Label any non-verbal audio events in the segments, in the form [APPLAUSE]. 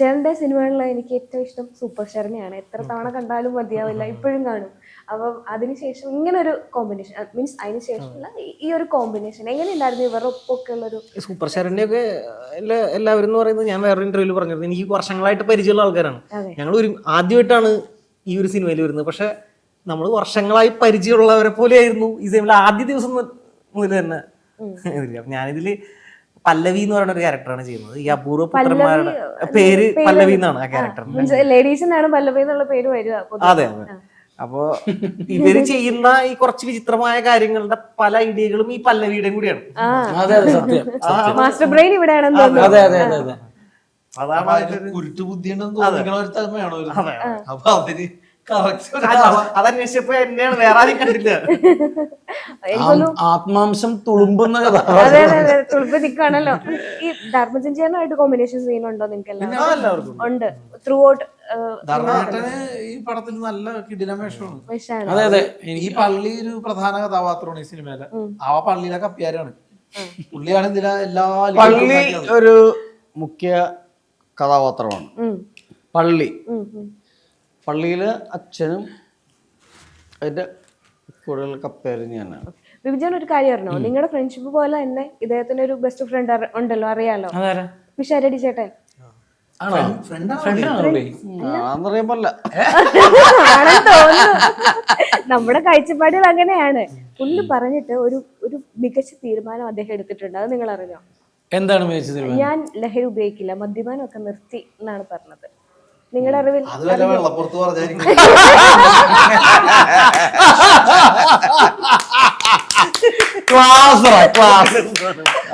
ചേട്ടന്റെ സിനിമകളിൽ എനിക്ക് ഏറ്റവും ഇഷ്ടം സൂപ്പർ ശരണ്യാണ് എത്ര തവണ കണ്ടാലും മതിയാവില്ല ഇപ്പോഴും കാണും. അപ്പം അതിനുശേഷം ഇങ്ങനെ ഒരു കോമ്പിനേഷൻ മീൻസ് അതിന് ശേഷമുള്ള ഈ ഒരു കോമ്പിനേഷൻ എങ്ങനെ എങ്ങനെയുണ്ടായിരുന്നു ഇവരുടെ ഒപ്പൊക്കെ ഉള്ളൊരു സൂപ്പർ ശരണ്യൊക്കെ എല്ലാ എല്ലാവരും എന്ന് പറയുന്നത് ഞാൻ വേറെ ഇന്റർവ്യൂവിൽ പറഞ്ഞിരുന്നു. എനിക്ക് വർഷങ്ങളായിട്ട് പരിചയമുള്ള ആൾക്കാരാണ്. ഞങ്ങൾ ഒരു ആദ്യമായിട്ടാണ് ഈ ഒരു സിനിമയിൽ വരുന്നത്. പക്ഷെ നമ്മൾ വർഷങ്ങളായി പരിചയമുള്ളവരെ പോലെയായിരുന്നു ഈ സിനിമയിൽ ആദ്യ ദിവസം മുതൽ തന്നെ ഇതിൽ. പല്ലവി എന്ന് പറയുന്ന ഒരു ക്യാരക്ടറാണ് ചെയ്യുന്നത്. ഈ അപൂർവ പുത്രന്മാരുടെ പേര് പല്ലവി എന്നാണ് ആ ക്യാരക്ടർ മീൻസ് ലേഡീസിനാണ് പല്ലവി എന്നുള്ള പേര് വരിക അതെ അതെ. അപ്പോ ഇവർ ചെയ്യുന്ന ഈ കുറച്ച് വിചിത്രമായ കാര്യങ്ങളുടെ പല ഐഡിയകളും ഈ പല്ലവിയുടെയും കൂടിയാണ്. അതെ അതെ സത്യം മാസ്റ്റർ ബ്രെയിൻ തോന്നുന്നു. അതെ അതെ അതെ അതെ. അതാണ് അതിന് കുരുട്ട് ബുദ്ധി ഉണ്ടെന്ന് തോന്നിക്കണ ഒരു. അതെ. അപ്പൊ അതിന് അതന്വേഷിച്ചപ്പോ എന്നെയാണ് വേറെ ആരും കണ്ടില്ല. ആത്മാംശം തുളുമ്പുന്ന കഥ. അതെ അതെ തുളുപ്പ് നിൽക്കുകയാണല്ലോ ഈ ധർമ്മജൻ ചേട്ടനായിട്ട് കോമ്പിനേഷൻ സീൻ ഉണ്ടോ നിങ്ങൾക്ക് എല്ലാവർക്കും. ഉണ്ട്. ത്രൂ ഔട്ട് ഈ പടത്തിന് നല്ല കിടിലമേഷമാണ് അതെ അതെ. ഈ പള്ളി ഒരു പ്രധാന കഥാപാത്രമാണ് ഈ സിനിമയിലെ. ആ പള്ളിയിലെ കപ്പ്യാരാണ് പുള്ളിയാണ് ഇതിലെ എല്ലാ പള്ളി ഒരു മുഖ്യ കഥാപാത്രമാണ്. പള്ളി. പള്ളിയിലെ അച്ഛനും അതിന്റെ കൂടുതൽ കപ്പേരും ഞാനാണ്. വിഭജൻ ഒരു കാര്യം അറിഞ്ഞോ? നിങ്ങളുടെ ഫ്രണ്ട്ഷിപ്പ് പോലെ തന്നെ ഇദ്ദേഹത്തിന് ഒരു ബെസ്റ്റ് ഫ്രണ്ട് ഉണ്ടല്ലോ അറിയാലോ? വിഷാരടി ചേട്ടൻ നമ്മുടെ കാഴ്ചപ്പാടിൽ അങ്ങനെയാണ്. പുള്ളി പറഞ്ഞിട്ട് ഒരു ഒരു മികച്ച തീരുമാനം അദ്ദേഹം എടുത്തിട്ടുണ്ട്. അത് നിങ്ങൾ അറിഞ്ഞോ എന്താണ് ഞാൻ ലഹരി ഉപയോഗിക്കില്ല മദ്യപാനം ഒക്കെ നിർത്തി എന്നാണ് പറഞ്ഞത്. നിങ്ങളുടെ അറിവിൽ ക്ലാസ് ക്ലാസ്.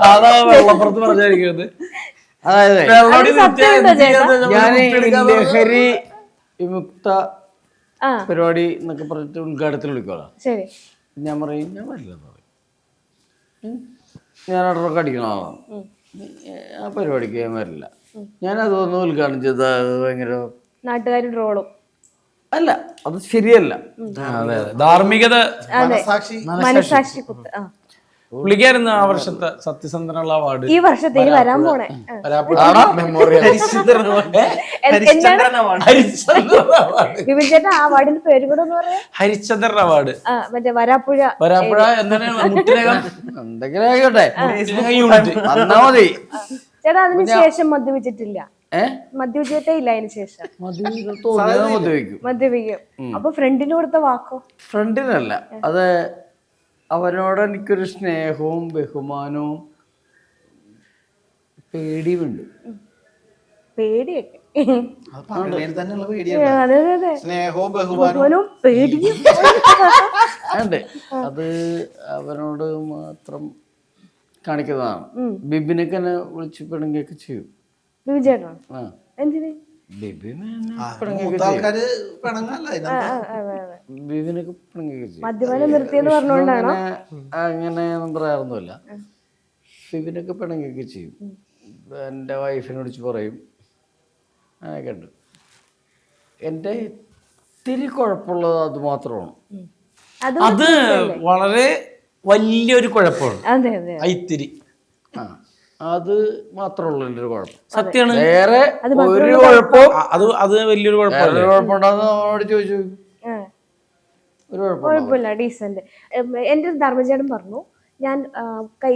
അതാ വെള്ളപ്പുറത്ത് പറഞ്ഞായിരിക്കുന്നത്. അതായത് ഞാൻ ലഹരി വിമുക്ത ആ. പരിപാടി എന്നൊക്കെ പറഞ്ഞിട്ട് ഉദ്ഘാടനത്തിൽ വിളിക്കോളാം ശരി. ഞാൻ പറയും ഞാൻ വരില്ലെന്ന് പറയും. ഞാൻ ഓർഡറൊക്കെ അടിക്കണ? ആളാണ് ആ പരിപാടിക്ക് ഞാൻ വരില്ല. ഞാൻ ഒന്ന് ഉദ്ഘാടനം ചെയ്ത ഭയങ്കര നാട്ടുകാരുടെ റോളും അല്ല അത് ശരിയല്ല. അതെ അതെ. ധാർമ്മികത. മനസാക്ഷി. കുത്ത് ആ. പുള്ളിക്കായിരുന്നു ആ വർഷത്തെ സത്യസന്ധനുള്ള അവാർഡ്. ഈ വർഷത്തെ വരാൻ പോണേ. അവാർഡിന്റെ പേര് കൂടെ ഹരിശ്ചന്ദ്രൻ അവാർഡ്. മറ്റേ വരാപ്പുഴ. വരാപ്പുഴ എന്താണ് മുട്ടിനകം. എന്തെങ്കിലും ആയിക്കോട്ടെ. മതി. ചേട്ടാ അതിന് ശേഷം മദ്യപിച്ചിട്ടില്ല. മദ്യപിച്ചിട്ടേ ഇല്ല അതിന് ശേഷം. മദ്യപിക്കും. മദ്യപിക്കും. അപ്പൊ ഫ്രണ്ടിന് കൊടുത്ത വാക്കോ? ഫ്രണ്ടിനല്ല. അത് അവനോട് എനിക്കൊരു സ്നേഹവും ബഹുമാനവും പേടിയുമുണ്ട്. പേടിയൊക്കെ. സ്നേഹവും ബഹുമാനവും പേടിയും. അത് അവനോട് മാത്രം കാണിക്കുന്നതാണ്. ബിബിനൊക്കെ എന്നെ വിളിച്ച് പിണങ്ങിയൊക്കെ ചെയ്യും. വിപിൻ ചേട്ടനോ ആ. എന്തിന്? ബിബിനെ എന്നെ ആ, പിണങ്ങിയൊക്കെ മൂത്ത ആൾക്കാര് പിണങ്ങല്ല അതെ അതെ ബിബിനൊക്കെ പിണങ്ങിയൊക്കെ ചെയ്യും. മദ്യപാനം നിർത്തിയെന്ന് പറഞ്ഞുകൊണ്ടാണോ അങ്ങനെ ഒന്നും പറയാറൊന്നുമില്ല. ബിബിനൊക്കെ പിണങ്ങിയൊക്കെ ചെയ്യും. എന്റെ വൈഫിനെ വിളിച്ച് പറയും. അങ്ങനെയൊക്കെ ഉണ്ട്. എന്റെ ഇത്തിരി കുഴപ്പമുള്ളത് അത് മാത്രമാണ്. അത് അത് വളരെ വലിയൊരു കുഴപ്പമാണ് ഐത്തിരി അതെ. ആ അത് മാത്രമുള്ളൊരു ഒരു കുഴപ്പം. സത്യമാണ്. വേറെ ഒരു കുഴപ്പം അത് അത് വലിയൊരു കുഴപ്പമില്ല. നമ്മളോട് ചോദിച്ചു. ഒരു കുഴപ്പമില്ല ഡീസന്റ് എന്റെ ഒരു ധർമ്മചേട്ടൻ പറഞ്ഞു ഞാൻ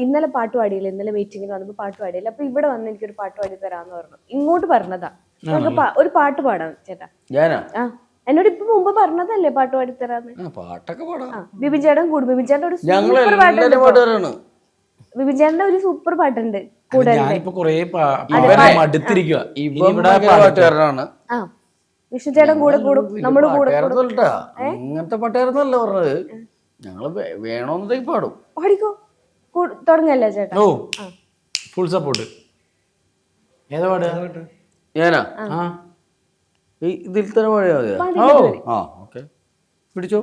ഇന്നലെ പാട്ട് പാടിയില്ല ഇന്നലെ മീറ്റിങ്ങിൽ വന്നപ്പോൾ പാട്ട് പാടിയില്ല അപ്പൊ ഇവിടെ വന്ന് എനിക്കൊരു പാട്ട് പാടി തരാന്ന് പറഞ്ഞു. ഇങ്ങോട്ട് പറഞ്ഞതാ. നമുക്ക് ഒരു പാട്ട് പാടാം ചേട്ടാ. ഞാനാ? ആ. എന്നോട് ഇപ്പൊ മുമ്പ് പറഞ്ഞതല്ലേ പാട്ട് പാടിത്തരാന്ന് ആ പാട്ടൊക്കെ പാടാം. ബിബിൻ ചേട്ടൻ കൂടും. ബിബിൻ ചേട്ടൻ ഒരു സൂപ്പർ പാട്ടുണ്ട് ബിബിൻ ചേട്ടന്റെ ഒരു സൂപ്പർ പാട്ടുണ്ട് ഞാനിപ്പോ കൊറേ മടുത്തിരിക്കുക പാട്ടുകാരനാണ്. ആ. വിഷ്ണു ചേട്ടൻ കൂടെ കൂടും. നമ്മൾ കൂടെ അങ്ങനത്തെ പാട്ടുകാരനല്ല പറഞ്ഞത്. ഞങ്ങൾ വേ- പാടും. പാടിക്കോ? തുടങ്ങല്ലേ ചേട്ടാ? ഓ. ഫുൾ സപ്പോർട്ട് ഏതാ പാട്ട്? ഞാനാ? ഇതിൽ തന്നെ പാടിയാ മതി ആ ഓക്കെ. പിടിച്ചോ.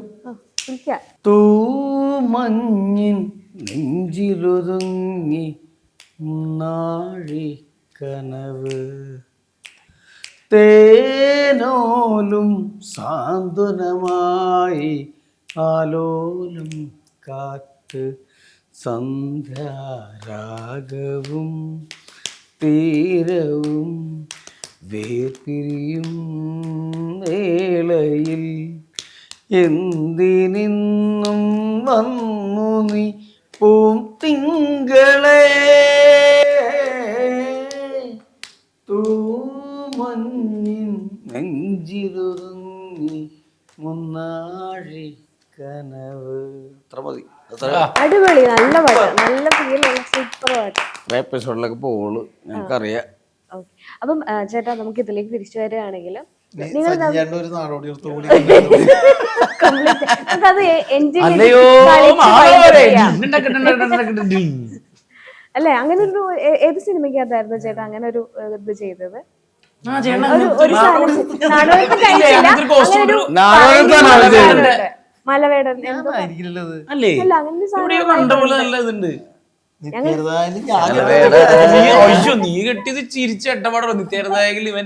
തൂമഞ്ഞിൻ നെഞ്ചിലൊതുങ്ങി നാഴിക്കനവ് കനവ്. തേനോലും സാന്ത്വനമായി ആലോലം കാറ്റ് സന്ധ്യാരാഗവും തീരവും വേർപിരിയും വേളയിൽ എന്തിനിന്നും വന്നു നീ പൂം തിങ്കളെ? തൂമഞ്ഞിൻ നെഞ്ചിലൊതുങ്ങി മുന്നാഴി കനവ് അത്ര. മതി അടിപൊളി. നല്ല പാട്ട്. നല്ല ഫീൽ സൂപ്പർ പാട്ട്. എപ്പിസോഡിലൊക്കെ പോവുള്ളൂ. ഞങ്ങൾക്കറിയാം. ഓക്കെ. അപ്പം ചേട്ടാ നമുക്ക് ഇതിലേക്ക് തിരിച്ചു വരികയാണെങ്കിൽ നിങ്ങൾ. അല്ലെ അങ്ങനെ ഒരു [LAUGHS] [LAUGHS] ഏത് സിനിമയ്ക്കകത്തായിരുന്നു ചേട്ടാ അങ്ങനെ ഒരു ഇത് ചെയ്തത്? മലവേടൻ. അല്ലേ? അങ്ങനെ അയ്യോ നീ കെട്ടിയത് ചിരിച്ച എട്ടപാടോ നിത്യായിരുന്നായെങ്കിൽ ഇവൻ.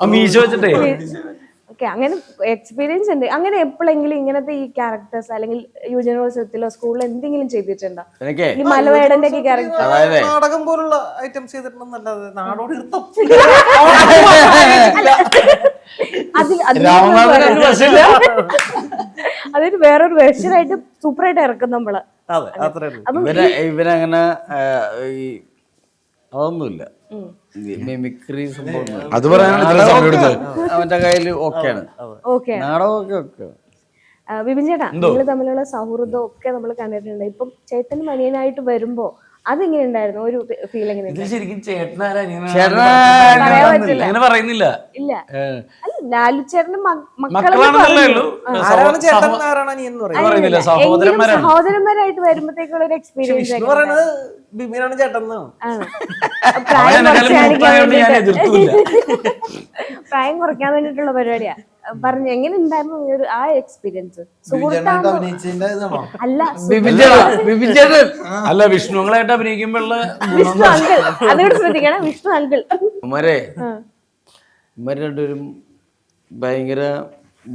ആ മീശ വെച്ചിട്ടേ. ഓക്കെ അങ്ങനെ എക്സ്പീരിയൻസ് ഉണ്ട്. അങ്ങനെ എപ്പോഴെങ്കിലും ഇങ്ങനത്തെ ഈ ക്യാരക്ടേഴ്സ് അല്ലെങ്കിൽ യുവജനോത്സവത്തിലോ സ്കൂളിലോ എന്തെങ്കിലും ചെയ്തിട്ടുണ്ടോ? ഈ മലവേടന്റെ ഒക്കെ ക്യാരക്ടർ നാടകം പോലുള്ള ഐറ്റംസ് ചെയ്തിട്ടുണ്ടെന്നല്ലാതെ നാടോടി [LAUGHS] അതിൽ. അതൊരു വേറൊരു വെർഷനായിട്ട് സൂപ്പറായിട്ട് ഇറക്കും നമ്മൾ അതെ അത്രേ ഇവരെ ഇവരങ്ങനെ ഈ അതൊന്നുമില്ല. മിമിക്രി സംഭവം അത് പറയാനാണ് ഇത്ര സമയം എടുത്തത്. അവന്റെ കയ്യിൽ ഓക്കെയാണ് ഓക്കെ. നാടകമൊക്കെ ഓക്കെ വിപിൻ ചേട്ടാ നിങ്ങൾ തമ്മിലുള്ള സൗഹൃദം ഒക്കെ നമ്മൾ കണ്ടിട്ടുണ്ട്. ഇപ്പം ചേട്ടൻ മനിയനായിട്ട് വരുമ്പോ അതെങ്ങനെ ഉണ്ടായിരുന്നു ഒരു ഫീൽ എങ്ങനെ ശരിക്കും അങ്ങനെ പറയുന്നില്ല. ഇല്ല. അല്ല ലാലു ചേട്ടന്റെ മക്കളാണെന്നല്ലേ സഹോദരന്മാരായിട്ട് വരുമ്പോഴത്തേക്കുള്ള ഒരു എക്സ്പീരിയൻസ് ചേട്ടൻ പ്രായം എതിർത്തില്ല [LAUGHS] പ്രായം കുറയ്ക്കാൻ വേണ്ടിട്ടുള്ള പരിപാടിയാ. പറഞ്ഞു എങ്ങനെ ഉണ്ടായിരുന്നു ഈ ഒരു ആ എക്സ്പീരിയൻസ് അല്ല അല്ല വിഷ്ണുങ്ങളായിട്ട് അഭിനയിക്കുമ്പോഴുള്ള വിഷ്ണു അങ്കിൾ. അതുകൂടെ ശ്രദ്ധിക്കണം വിഷ്ണു അങ്കിൾ. ഉമ്മരെ ഉമ്മര രണ്ടുപേരും ഭയങ്കര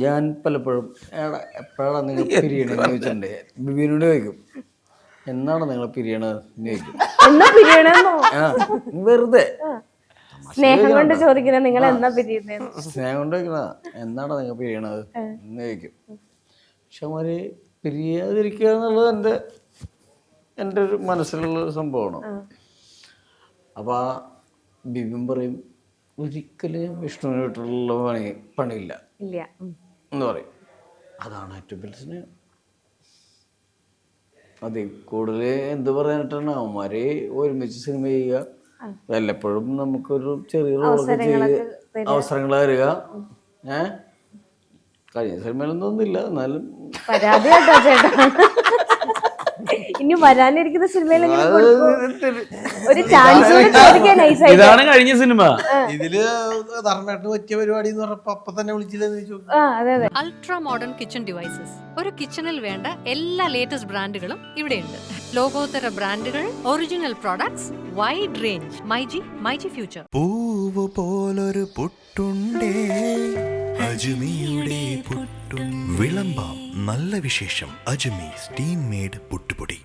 ഞാൻ പലപ്പോഴും എടാ എപ്പോഴാണ് നിങ്ങൾ പിരിയണെന്ന് ചോദിച്ചിട്ടുണ്ട്. ബിബിനോട് ചോദിക്കും എന്നാണ് നിങ്ങൾ പിരിയണെന്ന് എന്ന് ചോദിക്കും. എന്നാ പിരിയണെന്നോ? ആ വെറുതെ. സ്നേഹം കൊണ്ട് ചോദിക്കുന്നത് നിങ്ങൾ എന്നാ പിരിയുന്നേ? സ്നേഹം കൊണ്ട് ചോദിക്കണ എന്നാണ് നിങ്ങൾ പിരിയണത്? എന്ന് ചോദിക്കും. പക്ഷെ അവർ പിരിയാതിരിക്കുക എന്നുള്ളത് എന്റെ എന്റെ ഒരു മനസ്സിലുള്ള ഒരു സംഭവമാണ്. അപ്പോൾ ആ ബിബിൻ പറയും ഒരിക്കലും വിഷ്ണുവിനെ വീട്ടിലുള്ള പണി പണിയില്ല. എന്ന് പറയും. അതാണ് ഏറ്റവും വലിയ സ്നേഹം. അതെ കൂടുതൽ എന്ത് പറയാനായിട്ടാണ് അവന്മാരെ ഒരുമിച്ച് സിനിമ ചെയ്യുക വല്ലപ്പോഴും നമുക്കൊരു ചെറിയ റോളൊക്കെ ചെയ്ത് അവസരങ്ങൾ തരിക. ഏഹ് കഴിഞ്ഞ സിനിമയിലൊന്നും ഒന്നുമില്ല. എന്നാലും പരാതി കേട്ടോ ചേട്ടാ. വരാനിരിക്കുന്ന സിനിമയിൽ ഒരു ചാൻസ് ഇതാണ് കഴിഞ്ഞ സിനിമ. ഇതിൽ ധർമ്മേട്ടന് പറ്റിയ പരിപാടി എന്ന് പറഞ്ഞപ്പോ അപ്പൊ തന്നെ വിളിച്ചില്ലെന്ന് ചോദിച്ചു. ആ അതെ അതെ. അൾട്രാ മോഡേൺ കിച്ചൺ ഡിവൈസസ് ഒരു കിച്ചണിൽ വേണ്ട എല്ലാ ലേറ്റസ്റ്റ് ബ്രാൻഡുകളും ഇവിടെയുണ്ട്. ലോകോത്തര ബ്രാൻഡുകൾ original products wide range myG myG future പൂവ് പോലൊരു പുട്ടുണ്ടേ. അജ്മിയുടെ പുട്ടും. വിളമ്പാം നല്ല വിശേഷം. അജ്മീ സ്റ്റീം മേഡ് പുട്ടുപൊടി.